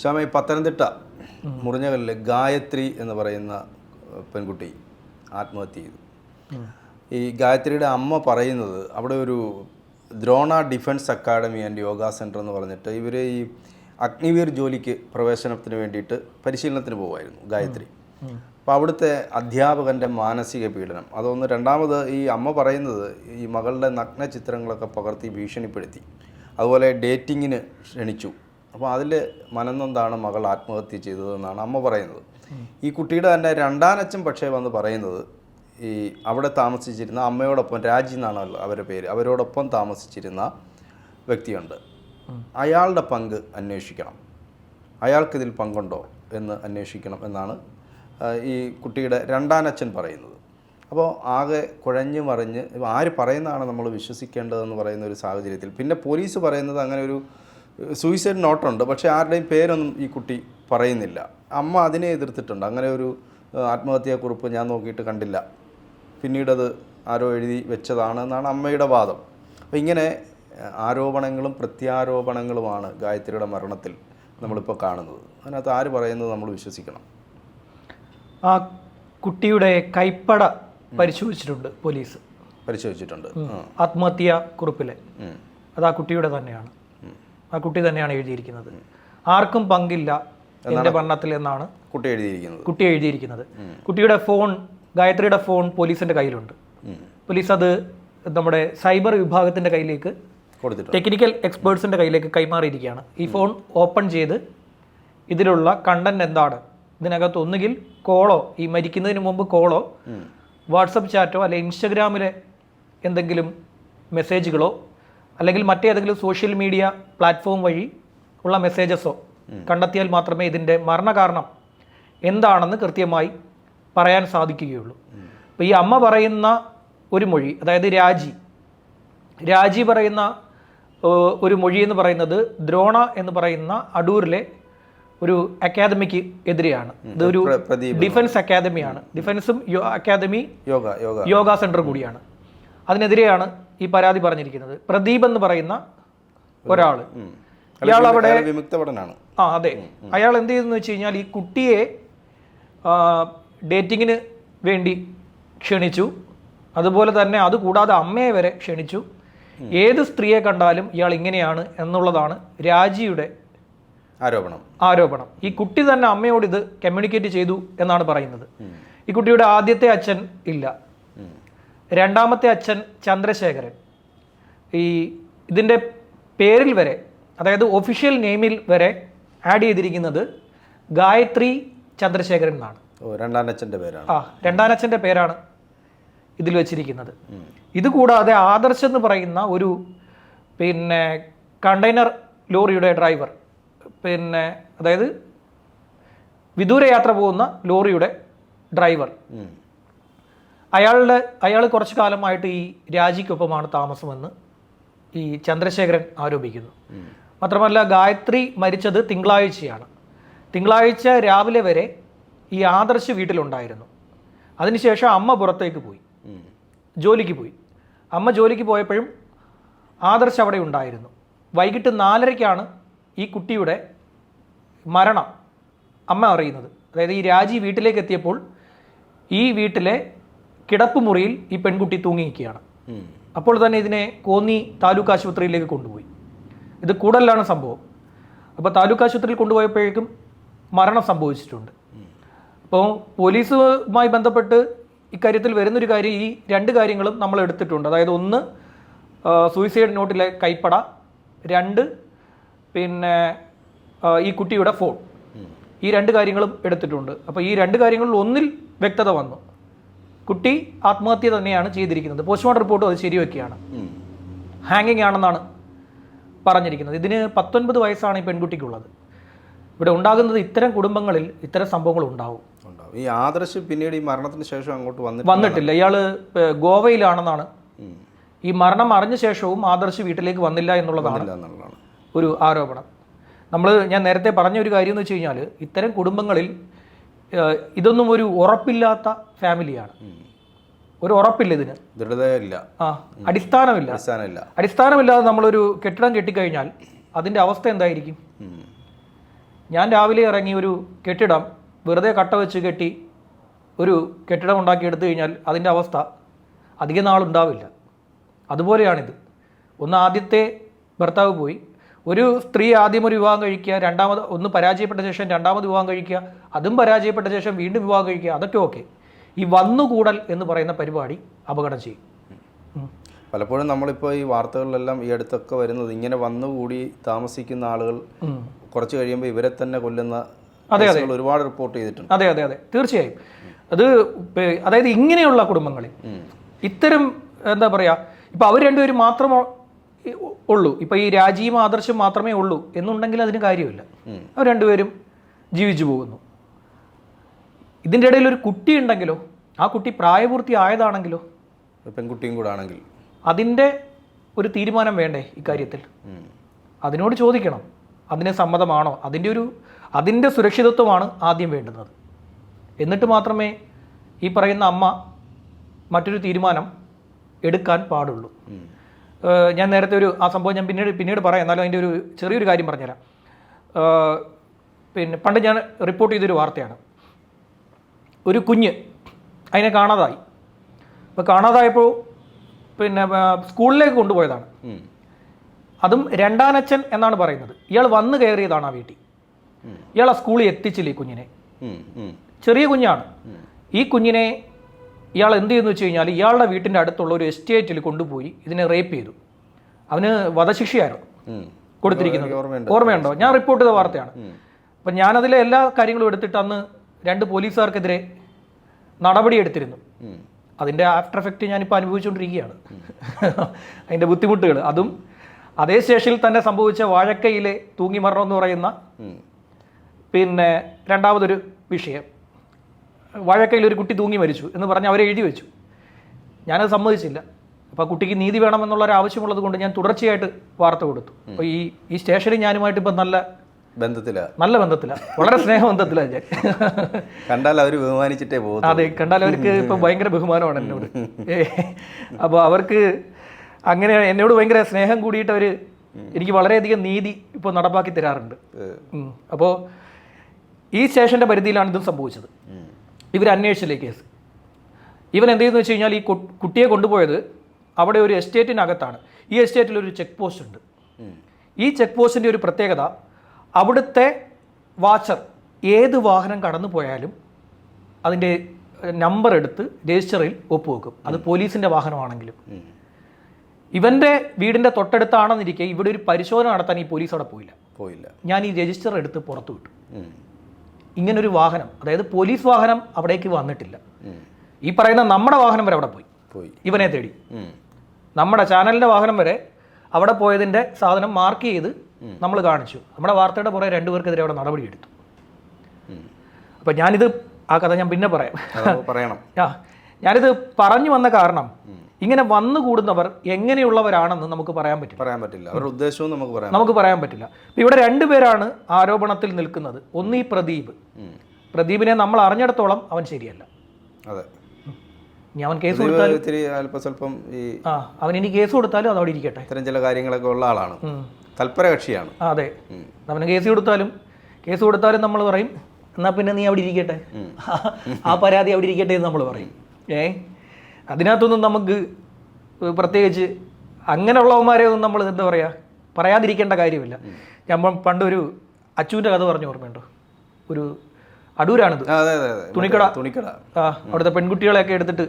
ശ്യാമ ഈ പത്തനംതിട്ട മുറിഞ്ഞകല്ലിൽ ഗായത്രി എന്ന് പറയുന്ന പെൺകുട്ടി ആത്മഹത്യ ചെയ്തു. ഈ ഗായത്രിയുടെ അമ്മ പറയുന്നത് അവിടെ ഒരു Drona defence academy and yoga centre എന്ന് പറഞ്ഞിട്ട് ഇവർ ഈ അഗ്നിവീർ ജോലിക്ക് പ്രവേശനത്തിന് വേണ്ടിയിട്ട് പരിശീലനത്തിന് പോകുമായിരുന്നു ഗായത്രി. അപ്പോൾ അവിടുത്തെ അധ്യാപകന്റെ മാനസിക പീഡനം. അതൊന്ന് രണ്ടാമത് ഈ അമ്മ പറയുന്നത് ഈ മകളുടെ നഗ്ന ചിത്രങ്ങളൊക്കെ പകർത്തി ഭീഷണിപ്പെടുത്തി. അതുപോലെ ഡേറ്റിങ്ങിന് ക്ഷണിച്ചു. അപ്പോൾ അതിൽ മനന്നൊന്താണ് മകൾ ആത്മഹത്യ ചെയ്തതെന്നാണ് അമ്മ പറയുന്നത്. ഈ കുട്ടിയുടെ തന്നെ രണ്ടാനച്ഛൻ പക്ഷേ വന്ന് പറയുന്നത് ഈ അവിടെ താമസിച്ചിരുന്ന അമ്മയോടൊപ്പം രാജി എന്നാണ് അവരുടെ പേര്. അവരോടൊപ്പം താമസിച്ചിരുന്ന വ്യക്തിയുണ്ട്. അയാളുടെ പങ്ക് അന്വേഷിക്കണം. അയാൾക്കിതിൽ പങ്കുണ്ടോ എന്ന് അന്വേഷിക്കണം എന്നാണ് ഈ കുട്ടിയുടെ രണ്ടാനച്ഛൻ പറയുന്നത്. അപ്പോൾ ആകെ കുഴഞ്ഞു മറിഞ്ഞ് ആര് പറയുന്നതാണ് നമ്മൾ വിശ്വസിക്കേണ്ടതെന്ന് പറയുന്ന ഒരു സാഹചര്യത്തിൽ പിന്നെ പോലീസ് പറയുന്നത് അങ്ങനെ ഒരു സൂയിസൈഡ് നോട്ടുണ്ട് പക്ഷേ ആരുടെയും പേരൊന്നും ഈ കുട്ടി പറയുന്നില്ല. അമ്മ അതിനെ എതിർത്തിട്ടുണ്ട്. അങ്ങനെ ഒരു ആത്മഹത്യാക്കുറിപ്പ് ഞാൻ നോക്കിയിട്ട് കണ്ടില്ല. പിന്നീടത് ആരോ എഴുതി വെച്ചതാണ് എന്നാണ് അമ്മയുടെ വാദം. അപ്പോൾ ഇങ്ങനെ ആരോപണങ്ങളും പ്രത്യാരോപണങ്ങളുമാണ് ഗായത്രിയുടെ മരണത്തിൽ നമ്മളിപ്പോൾ കാണുന്നത്. അതിനകത്ത് ആര് പറയുന്നത് നമ്മൾ വിശ്വസിക്കണം. ആ കുട്ടിയുടെ കൈപ്പട പരിശോധിച്ചിട്ടുണ്ട് പോലീസ്. പരിശോധിച്ചിട്ടുണ്ട്. ആത്മഹത്യാ കുറിപ്പിലെ. അത് ആ കുട്ടിയുടെ തന്നെയാണ്. ആ കുട്ടി തന്നെയാണ് എഴുതിയിരിക്കുന്നത്. ആർക്കും പങ്കില്ല എന്റെ ഭരണത്തിൽ എന്നാണ് കുട്ടി എഴുതിയിരിക്കുന്നത്. കുട്ടി എഴുതിയിരിക്കുന്നത്. കുട്ടിയുടെ ഫോൺ ഗായത്രിയുടെ ഫോൺ പോലീസിന്റെ കയ്യിലുണ്ട്. പോലീസ് അത് നമ്മുടെ സൈബർ വിഭാഗത്തിന്റെ കയ്യിലേക്ക് ടെക്നിക്കൽ എക്സ്പേർട്സിന്റെ കയ്യിലേക്ക് കൈമാറിയിരിക്കുകയാണ്. ഈ ഫോൺ ഓപ്പൺ ചെയ്ത് ഇതിലുള്ള കണ്ടന്റ് എന്താണ്? ഇതിനകത്ത് ഒന്നുകിൽ കോളോ ഈ മരിക്കുന്നതിന് മുമ്പ് കോളോ വാട്സപ്പ് ചാറ്റോ അല്ലെ ഇൻസ്റ്റഗ്രാമിലെ എന്തെങ്കിലും മെസ്സേജുകളോ അല്ലെങ്കിൽ മറ്റേതെങ്കിലും സോഷ്യൽ മീഡിയ പ്ലാറ്റ്ഫോം വഴി ഉള്ള മെസ്സേജസോ കണ്ടെത്തിയാൽ മാത്രമേ ഇതിന്റെ മരണകാരണം എന്താണെന്ന് കൃത്യമായി പറയാൻ സാധിക്കുകയുള്ളൂ. അപ്പോൾ ഈ അമ്മ പറയുന്ന ഒരു മൊഴി അതായത് രാജി രാജി പറയുന്ന ഒരു മൊഴി എന്ന് പറയുന്നത് ദ്രോണ എന്ന് പറയുന്ന അടൂരിലെ ഒരു അക്കാദമിക്ക് എതിരെയാണ്. ഇതൊരു ഡിഫൻസ് അക്കാദമിയാണ് ഡിഫൻസും academy yoga yoga. Yoga centre കൂടിയാണ്. അതിനെതിരെയാണ് ഈ പരാതി പറഞ്ഞിരിക്കുന്നത്. പ്രദീപ് എന്ന് പറയുന്ന ഒരാൾ ഇയാൾ അവിടെ വിമുക്തപടനാണ്. ആ അതെ. അയാൾ എന്ത് ചെയ്തെന്ന് വെച്ച് കഴിഞ്ഞാൽ ഈ കുട്ടിയെ ഡേറ്റിങ്ങിന് വേണ്ടി ക്ഷണിച്ചു. അതുപോലെ തന്നെ അതുകൂടാതെ അമ്മയെ വരെ ക്ഷണിച്ചു. ഏത് സ്ത്രീയെ കണ്ടാലും ഇയാൾ ഇങ്ങനെയാണ് എന്നുള്ളതാണ് രാജിയുടെ ആരോപണം. ആരോപണം. ഈ കുട്ടി തന്നെ അമ്മയോട് ഇത് കമ്മ്യൂണിക്കേറ്റ് ചെയ്തു എന്നാണ് പറയുന്നത്. ഈ കുട്ടിയുടെ ആദ്യത്തെ അച്ഛൻ ഇല്ല. രണ്ടാമത്തെ അച്ഛൻ ചന്ദ്രശേഖരൻ. ഈ ഇതിന്റെ പേരിൽ വരെ അതായത് ഒഫീഷ്യൽ നെയിമിൽ വരെ ആഡ് ചെയ്തിരിക്കുന്നത് ഗായത്രി ചന്ദ്രശേഖരൻ എന്നാണ്. രണ്ടാനച്ഛന്റെ പേരാണ്. ആ രണ്ടാനച്ഛന്റെ പേരാണ് ഇതിൽ വെച്ചിരിക്കുന്നത്. ഇതുകൂടാതെ ആദർശ് എന്ന് പറയുന്ന ഒരു പിന്നെ കണ്ടെയ്നർ ലോറിയുടെ ഡ്രൈവർ പിന്നെ അതായത് വിദൂര യാത്ര പോകുന്ന ലോറിയുടെ ഡ്രൈവർ. അയാളുടെ അയാൾ കുറച്ചു കാലമായിട്ട് ഈ രാജിക്കൊപ്പമാണ് താമസമെന്ന് ഈ ചന്ദ്രശേഖരൻ ആരോപിക്കുന്നു. മാത്രമല്ല ഗായത്രി മരിച്ചത് തിങ്കളാഴ്ചയാണ്. തിങ്കളാഴ്ച രാവിലെ വരെ ഈ ആദർശ് വീട്ടിലുണ്ടായിരുന്നു. അതിനുശേഷം അമ്മ പുറത്തേക്ക് പോയി. ജോലിക്ക് പോയി. അമ്മ ജോലിക്ക് പോയപ്പോഴും ആദർശ് അവിടെ ഉണ്ടായിരുന്നു. വൈകിട്ട് നാലരയ്ക്കാണ് ഈ കുട്ടിയുടെ മരണം അമ്മ അറിയുന്നത്. അതായത് ഈ രാജി വീട്ടിലേക്ക് എത്തിയപ്പോൾ ഈ വീട്ടിലെ കിടപ്പ് മുറിയിൽ ഈ പെൺകുട്ടി തൂങ്ങിയിരിക്കുകയാണ്. അപ്പോൾ തന്നെ ഇതിനെ കോന്നി താലൂക്ക് ആശുപത്രിയിലേക്ക് കൊണ്ടുപോയി. ഇത് കൂടലിലാണ് സംഭവം. അപ്പോൾ താലൂക്ക് ആശുപത്രിയിൽ കൊണ്ടുപോയപ്പോഴേക്കും മരണം സംഭവിച്ചിട്ടുണ്ട്. അപ്പോൾ പോലീസുമായി ബന്ധപ്പെട്ട് ഇക്കാര്യത്തിൽ വരുന്നൊരു കാര്യം ഈ രണ്ട് കാര്യങ്ങളും നമ്മൾ എടുത്തിട്ടുണ്ട്. അതായത് ഒന്ന് സൂയിസൈഡ് നോട്ടിലെ കൈപ്പട. രണ്ട് പിന്നെ ഈ കുട്ടിയുടെ ഫോൺ ഈ രണ്ട് കാര്യങ്ങളും എടുത്തിട്ടുണ്ട്. അപ്പോൾ ഈ രണ്ട് കാര്യങ്ങളിൽ ഒന്നിൽ വ്യക്തത വന്നു. കുട്ടി ആത്മഹത്യ തന്നെയാണ് ചെയ്തിരിക്കുന്നത്. പോസ്റ്റ്മോർട്ടം റിപ്പോർട്ടും അത് ശരിവെക്കുകയാണ്. ഹാങ്ങിങ് ആണെന്നാണ് പറഞ്ഞിരിക്കുന്നത്. ഇതിന് പത്തൊൻപത് വയസ്സാണ് ഈ പെൺകുട്ടിക്കുള്ളത്. ഇവിടെ ഉണ്ടാകുന്നത് ഇത്തരം കുടുംബങ്ങളിൽ ഇത്തരം സംഭവങ്ങൾ ഉണ്ടാവും. ഈ ആദർശ് പിന്നീട് ഈ മരണത്തിന് ശേഷം അങ്ങോട്ട് വന്നിട്ട് വന്നിട്ടില്ല. ഇയാൾ ഗോവയിലാണെന്നാണ്. ഈ മരണം അറിഞ്ഞ ശേഷവും ആദർശ് വീട്ടിലേക്ക് വന്നില്ല എന്നുള്ളതാണ് ഒരു ആരോപണം. നമ്മൾ ഞാൻ നേരത്തെ പറഞ്ഞ ഒരു കാര്യം എന്ന് വെച്ച് കഴിഞ്ഞാൽ ഇത്തരം കുടുംബങ്ങളിൽ ഇതൊന്നും ഒരു ഉറപ്പില്ലാത്ത ഫാമിലിയാണ്. ഒരു ഉറപ്പില്ല ഇതിന്. ദൃഢതയില്ല. ആ അടിസ്ഥാനമില്ല. അടിസ്ഥാനമില്ല. അടിസ്ഥാനമില്ലാതെ നമ്മളൊരു കെട്ടിടം കെട്ടിക്കഴിഞ്ഞാൽ അതിന്റെ അവസ്ഥ എന്തായിരിക്കും? ഞാൻ രാവിലെ ഇറങ്ങി ഒരു കെട്ടിടം വെറുതെ കട്ട വെച്ച് കെട്ടി ഒരു കെട്ടിടം ഉണ്ടാക്കി എടുത്തു കഴിഞ്ഞാൽ അതിന്റെ അവസ്ഥ അധിക നാളുണ്ടാവില്ല. അതുപോലെയാണിത്. ഒന്ന് ആദ്യത്തെ ഭർത്താവ് പോയി. ഒരു സ്ത്രീ ആദ്യം ഒരു വിവാഹം കഴിക്കുക രണ്ടാമത് ഒന്ന് പരാജയപ്പെട്ട ശേഷം രണ്ടാമത് വിവാഹം കഴിക്കുക അതും പരാജയപ്പെട്ട ശേഷം വീണ്ടും വിവാഹം കഴിക്കുക അതൊക്കെ ഓക്കെ ഈ വന്നുകൂടൽ എന്ന് പറയുന്ന പരിപാടി അപകടം ചെയ്യും. പലപ്പോഴും നമ്മളിപ്പോൾ ഈ വാർത്തകളിലെല്ലാം ഈ അടുത്തൊക്കെ വരുന്നത് ഇങ്ങനെ വന്നുകൂടി താമസിക്കുന്ന ആളുകൾ. കുറച്ച് കഴിയുമ്പോൾ ഇവരെ തന്നെ കൊല്ലുന്ന അതെ, അതെ. ഒരുപാട് റിപ്പോർട്ട് ചെയ്തിട്ടുണ്ട് അതെ അതെ അതെ തീർച്ചയായും അത് അതായത് ഇങ്ങനെയുള്ള കുടുംബങ്ങളിൽ ഇത്തരം എന്താ പറയുക ഇപ്പം അവർ രണ്ടുപേരും മാത്രമേ ഉള്ളൂ. ഇപ്പം ഈ രാജിയും ആദർശം മാത്രമേ ഉള്ളൂ എന്നുണ്ടെങ്കിൽ അതിന് കാര്യമില്ല. അവർ രണ്ടുപേരും ജീവിച്ചു പോകുന്നു. ഇതിന്റെ ഇടയിൽ ഒരു കുട്ടി ഉണ്ടെങ്കിലോ ആ കുട്ടി പ്രായപൂർത്തി ആയതാണെങ്കിലോ പെൺകുട്ടിയും കൂടെ ആണെങ്കിൽ. അതിന്റെ ഒരു തീരുമാനം വേണ്ടേ ഇക്കാര്യത്തിൽ. അതിനോട് ചോദിക്കണം. അതിന് സമ്മതമാണോ? അതിന്റെ ഒരു അതിന്റെ സുരക്ഷിതത്വമാണ് ആദ്യം വേണ്ടുന്നത്. എന്നിട്ട് മാത്രമേ ഈ പറയുന്ന അമ്മ മറ്റൊരു തീരുമാനം എടുക്കാൻ പാടുള്ളൂ. ഞാൻ നേരത്തെ ഒരു ആ സംഭവം ഞാൻ പിന്നീട് പിന്നീട് പറയാം. എന്നാലും അതിന്റെ ഒരു ചെറിയൊരു കാര്യം പറഞ്ഞുതരാം. പിന്നെ പണ്ട് ഞാൻ റിപ്പോർട്ട് ചെയ്തൊരു വാർത്തയാണ്. ഒരു കുഞ്ഞ് അതിനെ കാണാതായി. അപ്പോൾ കാണാതായപ്പോൾ പിന്നെ സ്കൂളിലേക്ക് കൊണ്ടുപോയതാണ്. അതും രണ്ടാനച്ഛൻ എന്നാണ് പറയുന്നത്. ഇയാൾ വന്നു കയറിയതാണ് ആ വീട്ടിൽ. ഇയാൾ ആ സ്കൂളിൽ എത്തിച്ചില്ല ഈ കുഞ്ഞിനെ. ചെറിയ കുഞ്ഞാണ്. ഈ കുഞ്ഞിനെ ഇയാൾ എന്ത് ചെയ്യുന്നു വെച്ച് കഴിഞ്ഞാൽ ഇയാളുടെ വീട്ടിന്റെ അടുത്തുള്ള ഒരു എസ്റ്റേറ്റിൽ കൊണ്ടുപോയി ഇതിനെ റേപ്പ് ചെയ്തു. അവന് വധശിക്ഷയായിരുന്നു. കൊടുത്തിരിക്കുന്നത്. ഓർമ്മയുണ്ടോ. ഞാൻ റിപ്പോർട്ട് ചെയ്ത വാർത്തയാണ്. അപ്പം ഞാനതിലെ എല്ലാ കാര്യങ്ങളും എടുത്തിട്ട് അന്ന് രണ്ട് പോലീസുകാർക്കെതിരെ നടപടിയെടുത്തിരുന്നു എടുത്തിരുന്നു. അതിന്റെ ആഫ്റ്റർ എഫക്റ്റ് ഞാനിപ്പോൾ അനുഭവിച്ചുകൊണ്ടിരിക്കുകയാണ്. അതിന്റെ ബുദ്ധിമുട്ടുകൾ. അതും അതേ സ്റ്റേഷനിൽ തന്നെ സംഭവിച്ച വാഴക്കയിലെ തൂങ്ങിമരണം എന്ന് പറയുന്ന പിന്നെ രണ്ടാമതൊരു വിഷയം. വാഴക്കയിൽ ഒരു കുട്ടി തൂങ്ങി മരിച്ചു എന്ന് പറഞ്ഞ് അവരെ എഴുതി വെച്ചു. ഞാനത് സമ്മതിച്ചില്ല. അപ്പോൾ ആ കുട്ടിക്ക് നീതി വേണമെന്നുള്ള ഒരു ആവശ്യമുള്ളത് കൊണ്ട് ഞാൻ തുടർച്ചയായിട്ട് വാർത്ത കൊടുത്തു. അപ്പോൾ ഈ ഈ സ്റ്റേഷനിൽ ഞാനുമായിട്ട് ഇപ്പം നല്ല ബന്ധത്തിലാ. നല്ല ബന്ധത്തിലാണ് വളരെ സ്നേഹബന്ധത്തിലാണ് ഞാൻ. കണ്ടാൽ അവർ ബഹുമാനിച്ചിട്ടേ പോകും അതെ കണ്ടാൽ അവർക്ക് ഇപ്പം ഭയങ്കര ബഹുമാനമാണ് എന്നോട്. അപ്പോൾ അവർക്ക് അങ്ങനെ എന്നോട് ഭയങ്കര സ്നേഹം കൂടിയിട്ട് അവർ എനിക്ക് വളരെയധികം നീതി ഇപ്പോൾ നടപ്പാക്കി തരാറുണ്ട്. അപ്പോൾ ഈ സ്റ്റേഷന്റെ പരിധിയിലാണ് ഇതും സംഭവിച്ചത്. ഇവർ അന്വേഷിച്ചില്ലേ കേസ്. ഇവൻ എന്ത് ചെയ്യുന്നു വെച്ച് കഴിഞ്ഞാൽ ഈ കുട്ടിയെ കൊണ്ടുപോയത് അവിടെ ഒരു എസ്റ്റേറ്റിനകത്താണ്. ഈ എസ്റ്റേറ്റിൽ ഒരു ചെക്ക് പോസ്റ്റ് ഉണ്ട്. ഈ ചെക്ക് പോസ്റ്റിന്റെ ഒരു പ്രത്യേകത അവിടുത്തെ വാച്ചർ ഏത് വാഹനം കടന്നു പോയാലും അതിന്റെ നമ്പർ എടുത്ത് രജിസ്റ്ററിൽ ഒപ്പുവെക്കും അത് പോലീസിന്റെ വാഹനമാണെങ്കിലും. ഇവന്റെ വീടിന്റെ തൊട്ടടുത്താണെന്നിരിക്കെ ഇവിടെ ഒരു പരിശോധന നടത്താൻ ഈ പോലീസ് അവിടെ പോയില്ല. പോയില്ല. ഞാൻ ഈ രജിസ്റ്റർ എടുത്ത് പുറത്തു വിട്ടു. ഇങ്ങനൊരു വാഹനം അതായത് പോലീസ് വാഹനം അവിടേക്ക് വന്നിട്ടില്ല. ഈ പറയുന്ന നമ്മുടെ വാഹനം വരെ അവിടെ പോയി. പോയി. ഇവനെ തേടി. നമ്മുടെ ചാനലിന്റെ വാഹനം വരെ അവിടെ പോയതിന്റെ സാധനം മാർക്ക് ചെയ്ത് നമ്മൾ കാണിച്ചു. നമ്മുടെ വാർത്തയുടെ പുറകെ രണ്ടുപേർക്കെതിരെ അവിടെ നടപടിയെടുത്തു. അപ്പം ഞാനിത് ആ കഥ ഞാൻ പിന്നെ പറയാം. പറയണം. ആ ഞാനിത് പറഞ്ഞു വന്ന കാരണം ഇങ്ങനെ വന്നു കൂടുന്നവർ എങ്ങനെയുള്ളവരാണെന്ന് നമുക്ക് പറയാൻ പറ്റില്ല. പറയാൻ പറ്റില്ല. അവരുടെ ഉദ്ദേശവും നമുക്ക് പറയാം നമുക്ക് പറയാൻ പറ്റില്ല. ഇവിടെ രണ്ടുപേരാണ് ആരോപണത്തിൽ നിൽക്കുന്നത്. ഒന്ന് ഈ പ്രദീപ്. പ്രദീപിനെ നമ്മൾ അറിഞ്ഞിടത്തോളം അവൻ ശരിയല്ല. അതെ. അവൻ കേസ് കൊടുത്താലും ഇത്തിരി ഈ ആ അവൻ ഇനി കേസ് കൊടുത്താലും അതവിടെ ഇരിക്കട്ടെ. ഇത്തരം ചില കാര്യങ്ങളൊക്കെ ഉള്ള ആളാണ്. തൽപര കക്ഷിയാണ് അതെ. അവന് കേസ് കൊടുത്താലും കേസ് കൊടുത്താലും നമ്മൾ പറയും എന്നാ പിന്നെ നീ അവിടെ ഇരിക്കട്ടെ. ആ പരാതി അവിടെ ഇരിക്കട്ടെ എന്ന് നമ്മൾ പറയും. ഏ? അതിനകത്തൊന്നും നമുക്ക് പ്രത്യേകിച്ച് അങ്ങനെയുള്ളവന്മാരെ ഒന്നും നമ്മൾ എന്താ പറയുക പറയാതിരിക്കേണ്ട കാര്യമില്ല. ഞാൻ പണ്ടൊരു അച്ചുവിന്റെ കഥ പറഞ്ഞു ഓർമ്മയുണ്ടോ? ഒരു അടൂരാണിത്. തുണിക്കട. തുണിക്കട. ആ അവിടുത്തെ പെൺകുട്ടികളെയൊക്കെ എടുത്തിട്ട്.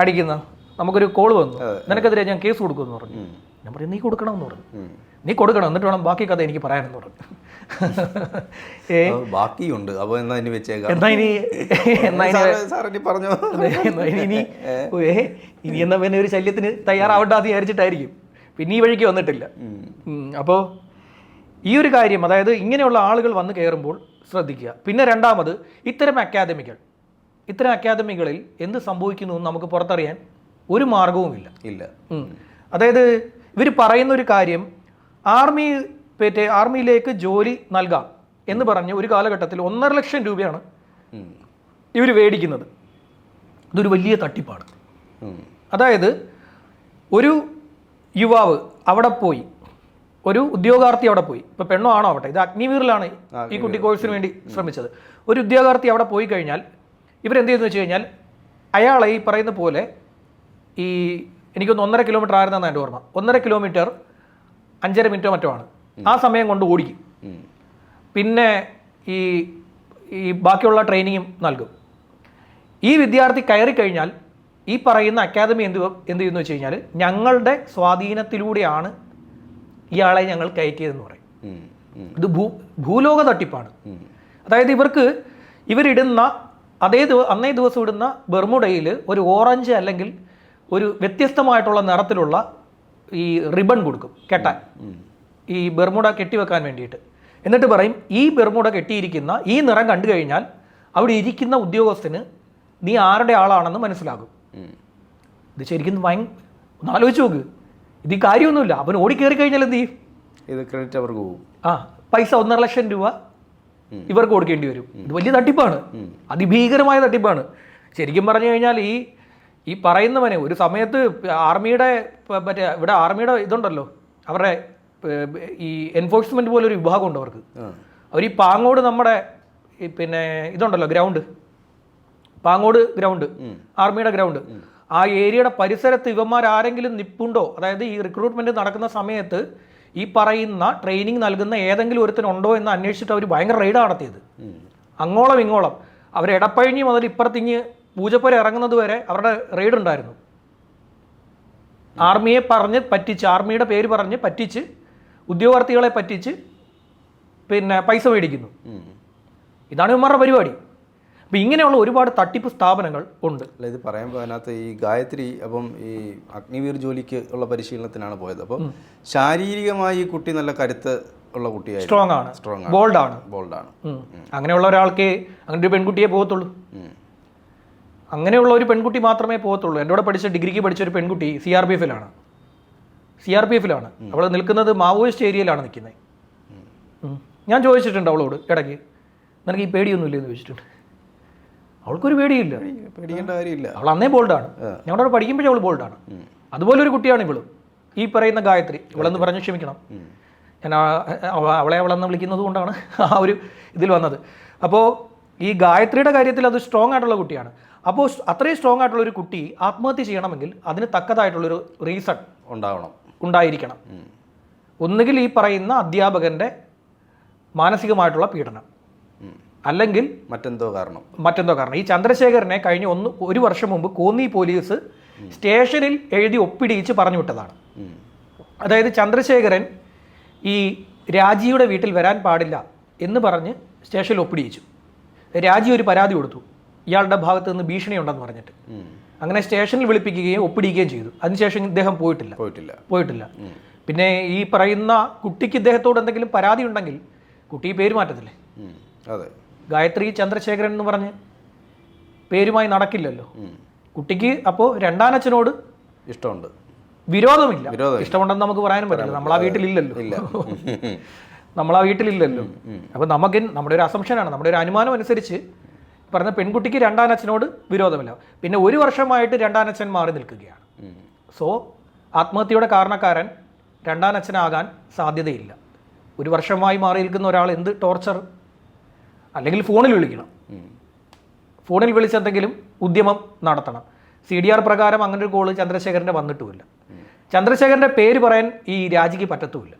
അടിക്കുന്ന നമുക്കൊരു കോൾ വന്നു. നിനക്കെതിരെ ഞാൻ കേസ് കൊടുക്കുമെന്ന് പറഞ്ഞു. ഞാൻ പറഞ്ഞു നീ കൊടുക്കണമെന്ന് പറഞ്ഞു. നീ കൊടുക്കണം എന്നിട്ട് വേണം ബാക്കി കഥ എനിക്ക് പറയാനെന്ന് പറഞ്ഞു. ബാക്കിയുണ്ട്. അപ്പോൾ എന്നാ ഇനി വെച്ചേക്കാം? എന്നാ ഇനി എന്നാ ഇനി പറഞ്ഞു? ഇനി ഇനി എന്നാ പിന്നെ ഒരു ശല്യത്തിന് തയ്യാറാവട്ടെ വിചാരിച്ചിട്ടായിരിക്കും. പിന്നെ ഈ വഴിക്ക് വന്നിട്ടില്ല. അപ്പോൾ ഈ ഒരു കാര്യം അതായത് ഇങ്ങനെയുള്ള ആളുകൾ വന്ന് കയറുമ്പോൾ ശ്രദ്ധിക്കുക. പിന്നെ രണ്ടാമത് ഇത്തരം അക്കാദമികൾ ഇത്തരം അക്കാദമികളിൽ എന്ത് സംഭവിക്കുന്നു എന്ന് നമുക്ക് പുറത്തറിയാൻ ഒരു മാർഗവുമില്ല ഇല്ല. ഇല്ല അതായത് ഇവർ പറയുന്ന ഒരു കാര്യം ആർമി മറ്റേ ആർമിയിലേക്ക് ജോലി നൽകാം എന്ന് പറഞ്ഞ് ഒരു കാലഘട്ടത്തിൽ ഒന്നര ലക്ഷം രൂപയാണ്. ഇവർ മേടിക്കുന്നത് ഇതൊരു വലിയ തട്ടിപ്പാണ്. അതായത് ഒരു യുവാവ് അവിടെ പോയി ഒരു ഉദ്യോഗാർത്ഥി അവിടെ പോയി ഇപ്പൊ പെണ്ണോ ആണോ ആവട്ടെ ഇത് അഗ്നിവീറിലാണ് ഈ കുട്ടി കോഴ്സിന് വേണ്ടി ശ്രമിച്ചത്. ഒരു ഉദ്യോഗാർത്ഥി അവിടെ പോയി കഴിഞ്ഞാൽ ഇവരെന്ത് ചെയ്യുന്നു വെച്ച് കഴിഞ്ഞാൽ അയാളെ ഈ പറയുന്ന പോലെ ഈ എനിക്കൊന്ന് ഒന്നര കിലോമീറ്റർ ആയിരുന്നാണ് എന്റെ ഓർമ്മ. ഒന്നര കിലോമീറ്റർ അഞ്ചര മിനിറ്റോ മറ്റോ ആണ്. ആ സമയം കൊണ്ട് ഓടിക്കും. പിന്നെ ഈ ഈ ബാക്കിയുള്ള ട്രെയിനിങ്ങും നൽകും. ഈ വിദ്യാർത്ഥി കയറി കഴിഞ്ഞാൽ ഈ പറയുന്ന അക്കാദമി എന്ത് എന്ത് ചെയ്യുന്നു വെച്ച് കഴിഞ്ഞാൽ ഞങ്ങളുടെ സ്വാധീനത്തിലൂടെയാണ് ഇയാളെ ഞങ്ങൾ കയറ്റിയതെന്ന് പറയും. ഇത് ഭൂ ഭൂലോക തട്ടിപ്പാണ്. അതായത് ഇവർക്ക് ഇവരിടുന്ന അതേ ദിവ അന്നേ ദിവസം ഇടുന്ന ബെർമുഡയിൽ ഒരു ഓറഞ്ച് അല്ലെങ്കിൽ ഒരു വ്യത്യസ്തമായിട്ടുള്ള നിറത്തിലുള്ള ഈ റിബൺ കൊടുക്കും കെട്ടാൻ. ഈ ബെർമുട കെട്ടിവെക്കാൻ വേണ്ടിയിട്ട്. എന്നിട്ട് പറയും ഈ ബെർമുട കെട്ടിയിരിക്കുന്ന ഈ നിറം കണ്ടു കഴിഞ്ഞാൽ അവിടെ ഇരിക്കുന്ന ഉദ്യോഗസ്ഥന് നീ ആരുടെ ആളാണെന്ന് മനസ്സിലാകും. ഇത് ശരിക്കും ഭയ ഒന്ന് ആലോചിച്ച് നോക്ക്. ഇത് ഈ കാര്യമൊന്നുമില്ല. അവൻ ഓടിക്കേറി കഴിഞ്ഞാൽ എന്ത് ചെയ്യും? ഇത് ക്രെഡിറ്റ് അവർക്ക് പോകും. ആ പൈസ ഒന്നര ലക്ഷം രൂപ ഇവർക്ക് കൊടുക്കേണ്ടി വരും. ഇത് വലിയ തട്ടിപ്പാണ്. അതിഭീകരമായ തട്ടിപ്പാണ്. ശരിക്കും പറഞ്ഞു കഴിഞ്ഞാൽ ഈ ഈ പറയുന്നവനെ ഒരു സമയത്ത് ആർമിയുടെ മറ്റേ ഇവിടെ ആർമിയുടെ ഇതുണ്ടല്ലോ. അവരുടെ ഈ എൻഫോഴ്സ്മെന്റ് പോലൊരു ഒരു വിഭാഗമുണ്ട് അവർക്ക്. അവർ ഈ പാങ്ങോട് നമ്മുടെ പിന്നെ ഇതുണ്ടല്ലോ ഗ്രൗണ്ട്. പാങ്ങോട് ഗ്രൗണ്ട്. ആർമിയുടെ ഗ്രൗണ്ട്. ആ ഏരിയയുടെ പരിസരത്ത് ഇവന്മാർ ആരെങ്കിലും നിപ്പുണ്ടോ? അതായത് ഈ റിക്രൂട്ട്മെന്റ് നടക്കുന്ന സമയത്ത് ഈ പറയുന്ന ട്രെയിനിങ് നൽകുന്ന ഏതെങ്കിലും ഒരുത്തനുണ്ടോ എന്ന് അന്വേഷിച്ചിട്ട് അവർ ഭയങ്കര റെയ്ഡ് നടത്തിയത് അങ്ങോളം ഇങ്ങോളം. അവർ ഇടപ്പഴിഞ്ഞ് മുതൽ ഇപ്പുറത്തിഞ്ഞ് പൂജപ്പുര ഇറങ്ങുന്നത് വരെ അവരുടെ റെയ്ഡ് ഉണ്ടായിരുന്നു. ആർമിയെ പറഞ്ഞ് പറ്റിച്ച് ആർമിയുടെ പേര് പറഞ്ഞ് പറ്റിച്ച് ഉദ്യോഗാർത്ഥികളെ പറ്റിച്ച് പിന്നെ പൈസ മേടിക്കുന്നു. ഇതാണ് ഇവന്മാരുടെ പരിപാടി. അപ്പം ഇങ്ങനെയുള്ള ഒരുപാട് തട്ടിപ്പ് സ്ഥാപനങ്ങൾ ഉണ്ട്. അല്ല ഇത് പറയുമ്പോൾ അതിനകത്ത് ഈ ഗായത്രി അപ്പം ഈ അഗ്നിവീർ ജോലിക്ക് ഉള്ള പരിശീലനത്തിനാണ് പോയത്. അപ്പം ശാരീരികമായി ഈ കുട്ടി നല്ല കരുത്ത് ഉള്ള കുട്ടിയായി സ്ട്രോങ് ആണ്. സ്ട്രോങ് ആണ്. ബോൾഡ് ആണ്. ബോൾഡാണ് അങ്ങനെയുള്ള ഒരാൾക്ക് അങ്ങനെ ഒരു പെൺകുട്ടിയെ പോകത്തുള്ളൂ. അങ്ങനെയുള്ള ഒരു പെൺകുട്ടി മാത്രമേ പോകത്തുള്ളൂ. എന്റെ കൂടെ പഠിച്ച ഡിഗ്രിക്ക് പഠിച്ച ഒരു പെൺകുട്ടി സി ആർ പി എഫിലാണ് സി ആർ പി എഫിലാണ് അവൾ നിൽക്കുന്നത് മാവോയിസ്റ്റ് ഏരിയയിലാണ് നിൽക്കുന്നത്. ഞാൻ ചോദിച്ചിട്ടുണ്ട് അവളോട് ഇടയ്ക്ക് നിനക്ക് ഈ പേടിയൊന്നുമില്ല എന്ന് ചോദിച്ചിട്ടുണ്ട്. അവൾക്കൊരു പേടിയില്ല. പേടിക്കേണ്ട കാര്യമില്ല. അവൾ അന്നേ ബോൾഡാണ്. ഞങ്ങളോട് അവിടെ പഠിക്കുമ്പോഴേ അവൾ ബോൾഡാണ്. അതുപോലെ ഒരു കുട്ടിയാണ് ഇവൾ. ഈ പറയുന്ന ഗായത്രി ഇവളെന്ന് പറഞ്ഞ് ക്ഷമിക്കണം. ഞാൻ അവളെ അവളെന്ന് വിളിക്കുന്നത് കൊണ്ടാണ് ആ ഒരു ഇതിൽ വന്നത്. അപ്പോൾ ഈ ഗായത്രിയുടെ കാര്യത്തിൽ അത് സ്ട്രോങ് ആയിട്ടുള്ള കുട്ടിയാണ്. അപ്പോൾ അത്രയും സ്ട്രോങ് ആയിട്ടുള്ള ഒരു കുട്ടി ആത്മഹത്യ ചെയ്യണമെങ്കിൽ അതിന് തക്കതായിട്ടുള്ളൊരു റീസൺ ഉണ്ടാവണം. ഉണ്ടായിരിക്കണം. ഒന്നുകിൽ ഈ പറയുന്ന അധ്യാപകന്റെ മാനസികമായിട്ടുള്ള പീഡനം. അല്ലെങ്കിൽ മറ്റെന്തോ കാരണം. മറ്റെന്തോ കാരണം. ഈ ചന്ദ്രശേഖരനെ കഴിഞ്ഞ ഒന്ന് ഒരു വർഷം മുമ്പ് കോന്നി പോലീസ് സ്റ്റേഷനിൽ എഴുതി ഒപ്പിടിയിച്ച് പറഞ്ഞു വിട്ടതാണ്. അതായത് ചന്ദ്രശേഖരൻ ഈ രാജിയുടെ വീട്ടിൽ വരാൻ പാടില്ല എന്ന് പറഞ്ഞ് സ്റ്റേഷനിൽ ഒപ്പിടിയിച്ചു. രാജി ഒരു പരാതി കൊടുത്തു. ഇയാളുടെ ഭാഗത്ത് നിന്ന് ഭീഷണി ഉണ്ടെന്ന് പറഞ്ഞിട്ട്. അങ്ങനെ സ്റ്റേഷനിൽ വിളിപ്പിക്കുകയും ഒപ്പിടിക്കുകയും ചെയ്തു. അതിനുശേഷം ഇദ്ദേഹം പോയിട്ടില്ല. പോയിട്ടില്ല. പോയിട്ടില്ല. പിന്നെ ഈ പറയുന്ന കുട്ടിക്ക് ഇദ്ദേഹത്തോട് എന്തെങ്കിലും പരാതി ഉണ്ടെങ്കിൽ കുട്ടി പേര് മാറ്റത്തില്ലേ? അതെ. ഗായത്രി ചന്ദ്രശേഖരൻ എന്ന് പറഞ്ഞ് പേരുമായി നടക്കില്ലല്ലോ. കുട്ടിക്ക് അപ്പോൾ രണ്ടാനച്ഛനോട് ഇഷ്ടമുണ്ട്. വിരോധമില്ല. ഇഷ്ടമുണ്ടെന്ന് നമുക്ക് പറയാനും പറ്റില്ല. നമ്മൾ ആ വീട്ടിലില്ലല്ലോ. ഇല്ല. നമ്മൾ ആ വീട്ടിലില്ലല്ലോ അപ്പോൾ നമുക്ക് നമ്മുടെ ഒരു അസംഷനാണ് നമ്മുടെ ഒരു അനുമാനം അനുസരിച്ച് പറഞ്ഞ പെൺകുട്ടിക്ക് രണ്ടാനച്ഛനോട് വിരോധമില്ല. പിന്നെ ഒരു വർഷമായിട്ട് രണ്ടാനച്ഛൻ മാറി നിൽക്കുകയാണ്. സോ ആത്മഹത്യയുടെ കാരണക്കാരൻ രണ്ടാനച്ഛനാകാൻ സാധ്യതയില്ല. ഒരു വർഷമായി മാറി നിൽക്കുന്ന ഒരാൾ എന്ത് ടോർച്ചർ അല്ലെങ്കിൽ ഫോണിൽ വിളിക്കണം. ഫോണിൽ വിളിച്ചെന്തെങ്കിലും ഉദ്യമം നടത്തണം. സി ഡി ആർ പ്രകാരം അങ്ങനെ ഒരു കോൾ ചന്ദ്രശേഖരന്റെ വന്നിട്ടുമില്ല. ചന്ദ്രശേഖരന്റെ പേര് പറയാൻ ഈ രാജിക്ക് പറ്റത്തുമില്ല.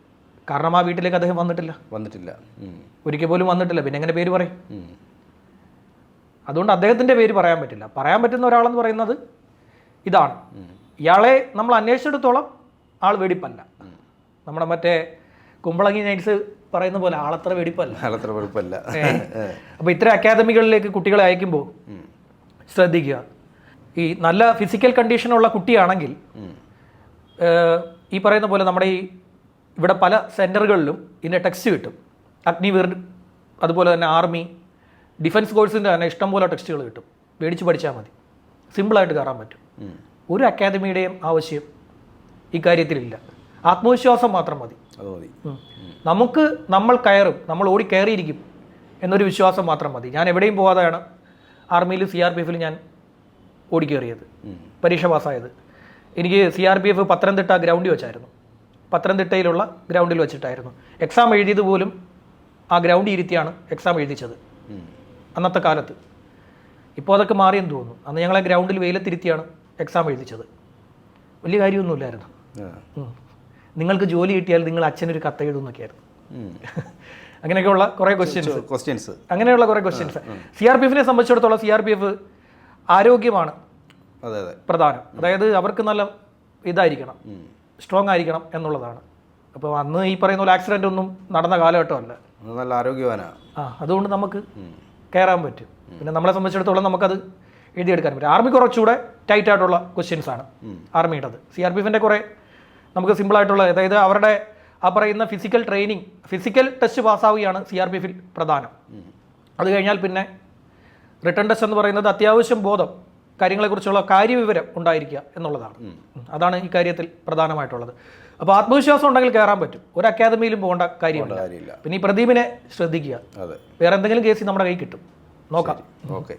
കാരണം ആ വീട്ടിലേക്ക് അദ്ദേഹം വന്നിട്ടില്ല. വന്നിട്ടില്ല. ഒരിക്കൽ പോലും വന്നിട്ടില്ല. പിന്നെ എങ്ങനെ പേര് പറയും. അതുകൊണ്ട് അദ്ദേഹത്തിന്റെ പേര് പറയാൻ പറ്റില്ല. പറയാൻ പറ്റുന്ന ഒരാളെന്ന് പറയുന്നത് ഇതാണ്. ഇയാളെ നമ്മൾ അന്വേഷിച്ചിടത്തോളം ആൾ വെടിപ്പല്ല. നമ്മുടെ മറ്റേ കുമ്പളങ്ങി നൈറ്റ്സ് പറയുന്ന പോലെ ആളത്ര വെടിപ്പല്ല. ആളത്ര വെടിപ്പല്ല അപ്പോൾ ഇത്തരം അക്കാദമികളിലേക്ക് കുട്ടികളെ അയക്കുമ്പോൾ ശ്രദ്ധിക്കുക. ഈ നല്ല ഫിസിക്കൽ കണ്ടീഷനുള്ള കുട്ടിയാണെങ്കിൽ ഈ പറയുന്ന പോലെ നമ്മുടെ ഈ ഇവിടെ പല സെന്ററുകളിലും ഇതിന്റെ ടെക്സ്റ്റ് കിട്ടും. അഗ്നിവീർ അതുപോലെ തന്നെ ആർമി ഡിഫൻസ് കോഴ്സിന്റെ തന്നെ ഇഷ്ടംപോലെ ടെക്സ്റ്റുകൾ കിട്ടും. മേടിച്ച് പഠിച്ചാൽ മതി. സിമ്പിളായിട്ട് കയറാൻ പറ്റും. ഒരു അക്കാദമിയുടെയും ആവശ്യം ഇക്കാര്യത്തിലില്ല ആത്മവിശ്വാസം മാത്രം മതി. നമുക്ക് നമ്മൾ കയറും നമ്മൾ ഓടി കയറിയിരിക്കും എന്നൊരു വിശ്വാസം മാത്രം മതി. ഞാൻ എവിടെയും പോകാതെയാണ് ആർമിയിൽ സി ആർ പി എഫിൽ ഞാൻ ഓടിക്കേറിയത്. പരീക്ഷ പാസ്സായത്. എനിക്ക് C R P F Pathanamthitta ഗ്രൗണ്ടിൽ വെച്ചായിരുന്നു. പത്തനംതിട്ടയിലുള്ള ഗ്രൗണ്ടിൽ വെച്ചിട്ടായിരുന്നു. എക്സാം എഴുതിയത് പോലും ആ ഗ്രൗണ്ടിൽ ഇരുത്തിയാണ് എക്സാം എഴുതിച്ചത്. അന്നത്തെ കാലത്ത്. ഇപ്പോൾ അതൊക്കെ മാറിയെന്ന് തോന്നുന്നു. അന്ന് ഞങ്ങളെ ഗ്രൗണ്ടിൽ വെയിലത്തിരുത്തിയാണ് എക്സാം എഴുതിച്ചത്. വലിയ കാര്യമൊന്നുമില്ലായിരുന്നു. നിങ്ങൾക്ക് ജോലി കിട്ടിയാൽ നിങ്ങൾ അച്ഛനൊരു കത്ത് എഴുതുന്നൊക്കെ ആയിരുന്നു അങ്ങനെയൊക്കെയുള്ള കുറേ ക്വസ്റ്റ്യൻസ് ക്വസ്റ്റ്യൻസ് അങ്ങനെയുള്ള കുറേ ക്വസ്റ്റ്യൻസ് സി ആർ പി എഫിനെ സംബന്ധിച്ചിടത്തോളം സി ആർ പി എഫ് ആരോഗ്യമാണ് പ്രധാനം. അതായത് അവർക്ക് നല്ല ഇതായിരിക്കണം. സ്ട്രോങ് ആയിരിക്കണം എന്നുള്ളതാണ്. അപ്പോൾ അന്ന് ഈ പറയുന്ന പോലെ ആക്സിഡന്റ് ഒന്നും നടന്ന കാലഘട്ടമല്ല. നല്ല ആരോഗ്യവാനാണ്. ആ അതുകൊണ്ട് നമുക്ക് കയറാൻ പറ്റും. പിന്നെ നമ്മളെ സംബന്ധിച്ചിടത്തോളം നമുക്കത് എഴുതിയെടുക്കാൻ പറ്റും. ആർമി കുറച്ചുകൂടെ ടൈറ്റ് ആയിട്ടുള്ള ക്വസ്റ്റ്യൻസ് ആണ് ആർമിയുടേത് സി ആർ പി എഫിന്റെ കുറേ നമുക്ക് സിമ്പിൾ ആയിട്ടുള്ള അതായത് അവരുടെ ആ പറയുന്ന ഫിസിക്കൽ ട്രെയിനിങ് ഫിസിക്കൽ ടെസ്റ്റ് പാസ്സാവുകയാണ് സി ആർ പി എഫിൽ പ്രധാനം. അത് കഴിഞ്ഞാൽ പിന്നെ റിട്ടേൺ ടെസ്റ്റ് എന്ന് പറയുന്നത് അത്യാവശ്യം ബോധം കാര്യങ്ങളെക്കുറിച്ചുള്ള കാര്യവിവരം ഉണ്ടായിരിക്കുക എന്നുള്ളതാണ്. അതാണ് ഈ കാര്യത്തിൽ പ്രധാനമായിട്ടുള്ളത്. അപ്പോൾ ആത്മവിശ്വാസം ഉണ്ടെങ്കിൽ കയറാൻ പറ്റും. ഒരു അക്കാദമിയിലും പോകേണ്ട കാര്യമില്ല. പിന്നെ ഈ പ്രദീപിനെ ശ്രദ്ധിക്കുക. വേറെ എന്തെങ്കിലും കേസ് നമ്മുടെ കയ്യിൽ കിട്ടും. നോക്കാം. ഓക്കെ.